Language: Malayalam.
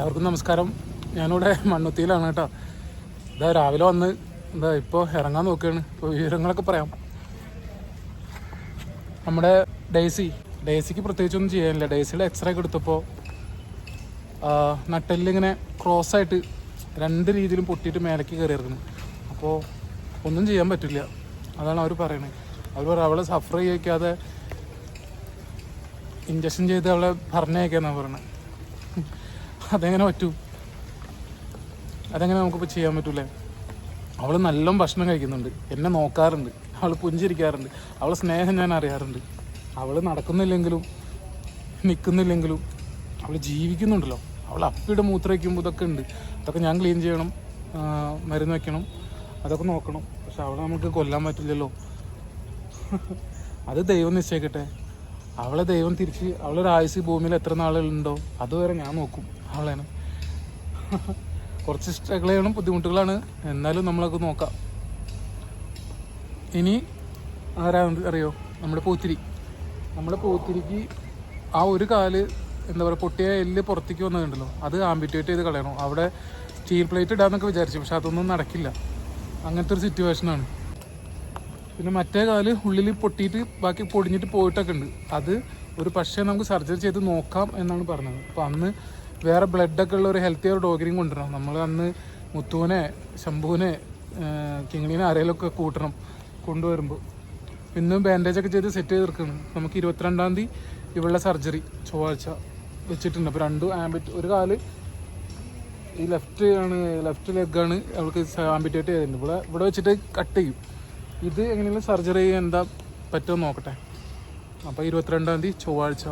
എല്ലാവർക്കും നമസ്കാരം. ഞാനിവിടെ മണ്ണുത്തിയിലാണ് കേട്ടോ. ഇതാ രാവിലെ വന്ന് എന്താ ഇപ്പോൾ ഇറങ്ങാൻ നോക്കുകയാണ് ഇപ്പോൾ വിവരങ്ങളൊക്കെ പറയാം. നമ്മുടെ ഡേസി ഡേസിക്ക് പ്രത്യേകിച്ചൊന്നും ചെയ്യാനില്ല. ഡേസിയുടെ എക്സ്റേ ഒക്കെ എടുത്തപ്പോൾ നട്ടെല്ലിങ്ങനെ ക്രോസ് ആയിട്ട് രണ്ട് രീതിയിലും പൊട്ടിയിട്ട് മേലേക്ക് കയറിയിരുന്നു. അപ്പോൾ ഒന്നും ചെയ്യാൻ പറ്റില്ല. അതാണ് അവർ പറയണത് അവർ പറയും അവളെ സഫർ ചെയ്യിക്കാതെ ഇഞ്ചക്ഷൻ ചെയ്ത് അവളെ പറഞ്ഞയക്കാന്നാണ് പറയണത് അതെങ്ങനെ പറ്റൂ? അതെങ്ങനെ നമുക്കിപ്പോൾ ചെയ്യാൻ പറ്റൂലേ അവൾ നല്ലോണം ഭക്ഷണം കഴിക്കുന്നുണ്ട്. എന്നെ നോക്കാറുണ്ട്. അവൾ പുഞ്ചിരിക്കാറുണ്ട്. അവളെ സ്നേഹം ഞാൻ അറിയാറുണ്ട്. അവൾ നടക്കുന്നില്ലെങ്കിലും നിൽക്കുന്നില്ലെങ്കിലും അവൾ ജീവിക്കുന്നുണ്ടല്ലോ. അവൾ അപ്പിയുടെ മൂത്രയ്ക്കുമ്പോൾ ഇതൊക്കെ ഉണ്ട്. അതൊക്കെ ഞാൻ ക്ലീൻ ചെയ്യണം. മരുന്ന് വയ്ക്കണം അതൊക്കെ നോക്കണം. പക്ഷെ അവളെ നമുക്ക് കൊല്ലാൻ പറ്റില്ലല്ലോ. അത് ദൈവം നിശ്ചയിക്കട്ടെ. അവളെ ദൈവം തിരിച്ച് അവളൊരു ആയുസ് ഭൂമിയിൽ എത്ര നാളുകളുണ്ടോ അതുവരെ ഞാൻ നോക്കും. അവളേനെ കുറച്ച് ചെയ്യണം ബുദ്ധിമുട്ടുകളാണ്. എന്നാലും നമ്മളൊക്കെ നോക്കാം. ഇനി ആരാ അറിയോ? നമ്മുടെ പൂത്തിരി. നമ്മുടെ പൂത്തിരിക്ക് ആ ഒരു കാൽ എന്താ പറയുക പൊട്ടിയ എല്ല് പുറത്തേക്ക് വന്നതുണ്ടല്ലോ. അത് ആംബിറ്റേറ്റ് ചെയ്ത് കളയണം. അവിടെ സ്റ്റീൽ പ്ലേറ്റ് ഇടാന്നൊക്കെ വിചാരിച്ചു പക്ഷെ അതൊന്നും നടക്കില്ല. അങ്ങനത്തെ ഒരു സിറ്റുവേഷനാണ് പിന്നെ മറ്റേ കാൽ ഉള്ളിൽ പൊട്ടിയിട്ട് ബാക്കി പൊടിഞ്ഞിട്ട് പോയിട്ടൊക്കെ ഉണ്ട്. അത് ഒരു പക്ഷേ നമുക്ക് സർജറി ചെയ്ത് നോക്കാം എന്നാണ് പറഞ്ഞത്. അപ്പോൾ അന്ന് വേറെ ബ്ലഡൊക്കെ ഉള്ള ഒരു ഹെൽത്തി ഒരു ഡോഗിനെയും കൊണ്ടുവരണം. നമ്മൾ അന്ന് മുത്തുവിനെ ശംഭുവിനെ കിങ്ങിണീനെ ആരെങ്കിലുമൊക്കെ കൂട്ടണം കൊണ്ടുവരുമ്പോൾ പിന്നെ ബാൻഡേജ് ഒക്കെ ചെയ്ത് സെറ്റ് ചെയ്ത് തീർക്കണം. നമുക്ക് ഇരുപത്തിരണ്ടാം തീയതി ഇവിടെ സർജറി ചൊവ്വാഴ്ച വെച്ചിട്ടുണ്ട്. അപ്പോൾ രണ്ടും ആംബിറ്റ് ഒരു കാൽ ഈ ലെഫ്റ്റ് ആണ് ലെഫ്റ്റ് ആണ് അവൾക്ക് ആംബിറ്റേറ്റ് ചെയ്തിട്ടുണ്ട്. ഇവിടെ ഇവിടെ വെച്ചിട്ട് കട്ട് ചെയ്യും. ഇത് എങ്ങനെയെങ്കിലും സർജറി എന്താ പറ്റുമോ നോക്കട്ടെ. അപ്പോൾ ഇരുപത്തിരണ്ടാം തീയതി ചൊവ്വാഴ്ച